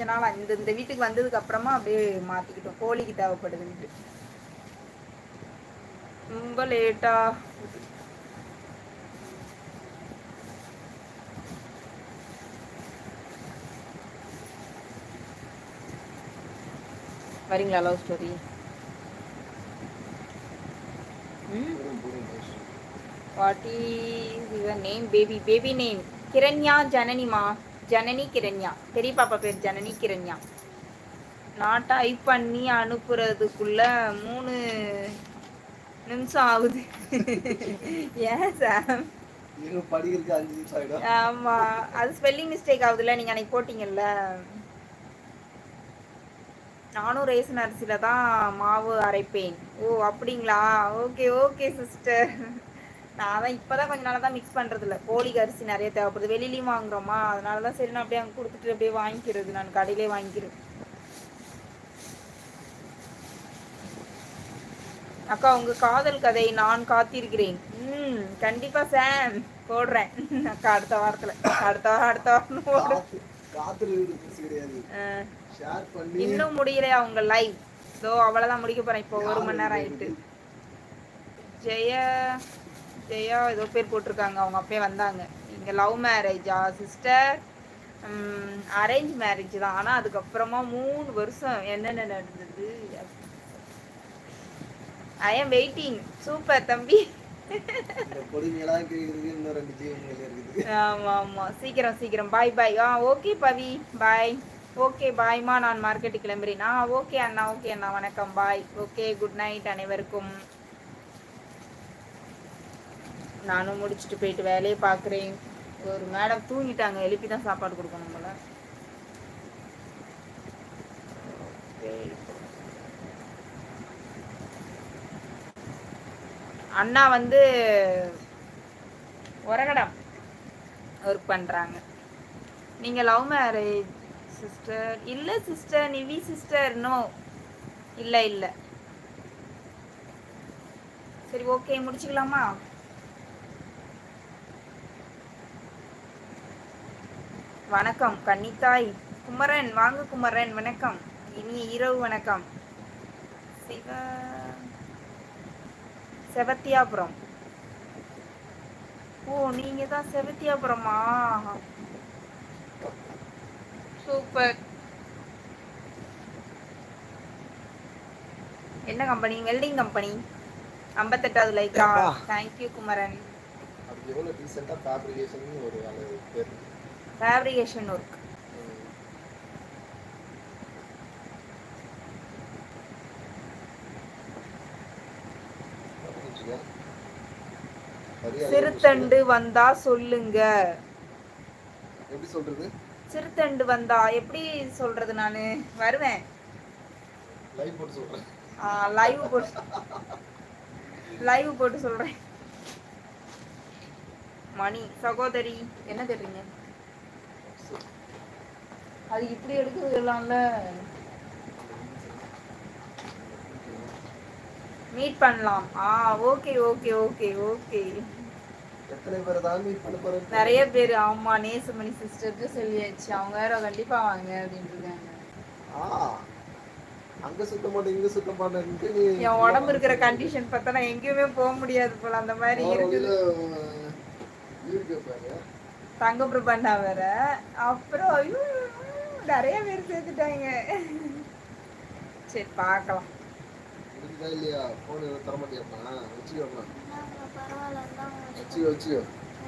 கொஞ்ச நாள் இந்த இந்த வீட்டுக்கு வந்ததுக்கு அப்புறமா அப்படியே மாத்திக்கிட்டோம். கோழிக்கு தேவைப்படுது வீட்டு. ரொம்ப லேட்டா வரீங்களா love story what is your name baby baby name Kiranya ஜனனிமா ஜனனி கிரண்யா. பெரிய பாப்பா பேர் ஜனனி கிரண்யா. நான் டைப் பண்ணி அனுப்புறதுக்குள்ள மூணு நிமிஷம் ஆகுது. ஏன் ஆயிடும். ஆமா. அது ஸ்பெல்லிங் மிஸ்டேக் ஆகுதுல்ல நீங்க அன்னைக்கு போட்டீங்கல்ல? நானும் ரேசன் அரிசியில தான் மாவு அரைப்பேன். ஓ அப்படிங்களா? ஓகே ஓகே சிஸ்டர் நான் தான் இப்போதான் கொஞ்ச நாளாக தான் மிக்ஸ் பண்ணுறது இல்லை கோழிக்கு அரிசி நிறைய தேவைப்படுது. வெளியிலையும் வாங்குறோமா? அதனால தான் சரி நான் அப்படியே அங்கே கொடுத்துட்டு அப்படியே வாங்கிக்கிறது. நான் கடையிலே வாங்கிக்கிறது அக்கா உங்க காதல் கதை நான் காத்திருக்கிறேன். ம் கண்டிப்பா சாம் போடுறேன். அக்கா அடுத்த வாரத்துல. அடுத்த வாரம் அடுத்த வாரம் போடுறேன் இன்னும் முடியலையா உங்க லைவ் ஸோ அவ்வளோதான் முடிக்க போறேன். இப்போ ஒரு மணி நேரம் ஆயிட்டு. ஜெய. ஜெயா ஏதோ பேர் போட்டிருக்காங்க. அவங்க அப்பயே வந்தாங்க. இங்க லவ் மேரேஜா சிஸ்டர் அரேஞ்ச் மேரேஜ் தான். ஆனா அதுக்கப்புறமா மூணு வருஷம் என்னென்ன நடந்தது? ஐ எம் வெயிட்டிங் சூப்பர் தம்பி. ஆமா ஆமா. சீக்கிரம் சீக்கிரம். பாய் பாய் ஆ ஓகே பவி. பாய் ஓகே பாய்மா நான் மார்க்கெட்டுக்கு கிளம்புறேன். ஆ ஓகே அண்ணா. ஓகே அண்ணா. வணக்கம். பாய் ஓகே குட் நைட் அனைவருக்கும். நானும் முடிச்சுட்டு போயிட்டு வேலையை பார்க்குறேன். ஒரு மேடம் தூங்கிட்டாங்க எழுப்பி தான் சாப்பாடு கொடுக்கணும் போல. அண்ணா வந்து உரகடம் ஒர்க் பண்ணுறாங்க நீங்கள் லவ் மேரேஜ் சிஸ்டர் இல்லை சிஸ்டர் நிவி சிஸ்டர் நோ இல்லை இல்லை. சரி ஓகே முடிச்சுக்கலாமா? வணக்கம் கன்னித்தாய். குமரன் வாங்க குமரன் வணக்கம். இனிய இரவு வணக்கம். சிவ செவத்தியாபுரம். ஓ நீங்க தான் செவத்தியாபுரமா? சூப்பர். என்ன கம்பெனி வெல்டிங் கம்பெனி ஐம்பத்தெட்டாவது லைக்கா. Thank you Kumaran. அதுக்கு எவ்வளோ டீசெண்டாக ஃபேப்ரிகேஷன் ஒரு வேலை பேர். ஃபேப்ரிகேஷன் ஒர்க் சிறுத்தண்டு வந்தா சொல்லுங்க. எப்படி சொல்றது? சிறுத்தண்டு வந்தா எப்படி சொல்றது நானு? வருவேன். லைவ் போட்டு சொல்றேன். லைவ் போட்டு லைவ் போட்டு சொல்றேன். மணி சகோதரி என்ன தெரியுங்க அது இப்படி எடுக்கலாம்ல மீட் பண்ணலாம். ஆ ஓகே ஓகே ஓகே ஓகே எத்தனை பேரை தான் மீட் பண்ண போறேன் நிறைய பேர். ஆமா நேசமணி சிஸ்டருக்கு சொல்லியாச்சு. அவங்க வேற கண்டிப்பா வாங்க அப்படின்னு இருக்காங்க. ஆ அங்க சுத்த மாட்டேன் இங்க சுத்த மாட்டேன்ட்டு நீ என் உடம்பு இருக்கிற கண்டிஷன் பார்த்தா நான் எங்கேயுமே போக முடியாது போல. அந்த மாதிரி இருக்குது. வழியில, இருக்கு பாரு தங்க பிரபண்ணா வேற. அப்புறம் ஐயோ, நிறைய பேர் சேர்த்துட்டாங்க. சரி பார்க்கலாம். இருக்குதா இல்லையா? போன் தர மாட்டியாப்பா வச்சுக்கோப்பா பரவாயில்ல வச்சு வச்சு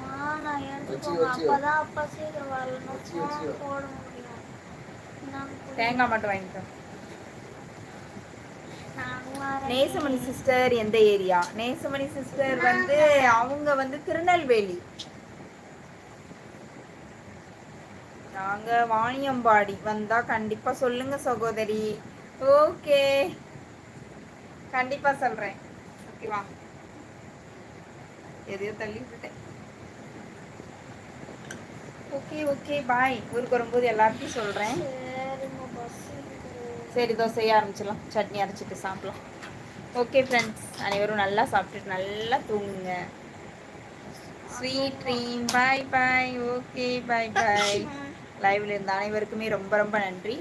நான் வச்சு, எடுத்துக்கோங்க வச்சு. அப்பதான் அப்பா சீக்கிரம் வரணும். வச்சு, வச்சு. phone போட முடியும். நான் தேங்காய் மட்டும் வாங்கிட்டோம். நேசமணி சிஸ்டர் எந்த ஏரியா நேசமணி சிஸ்டர் வந்து அவங்க வந்து திருநெல்வேலி. நாங்க வாணியம்பாடி வந்தா கண்டிப்பா சொல்லுங்க சகோதரி. ஓகே. கண்டிப்பா சொல்றேன். ஓகேவா எதையோ தள்ளி விட்டுட்டேன். Okay okay bye. ஊருக்கு வரும்போது எல்லாத்தையும் சொல்றேன். சரி தோசை செய்ய ஆரம்பிச்சிடலாம். சட்னி அரைச்சிட்டு சாப்பிடலாம். ஓகே ஃப்ரெண்ட்ஸ் அனைவரும் நல்லா சாப்பிட்டுட்டு நல்லா தூங்குங்க. Sweet dream bye bye okay bye bye லைவில் இருந்த அனைவருக்குமே ரொம்ப ரொம்ப நன்றி.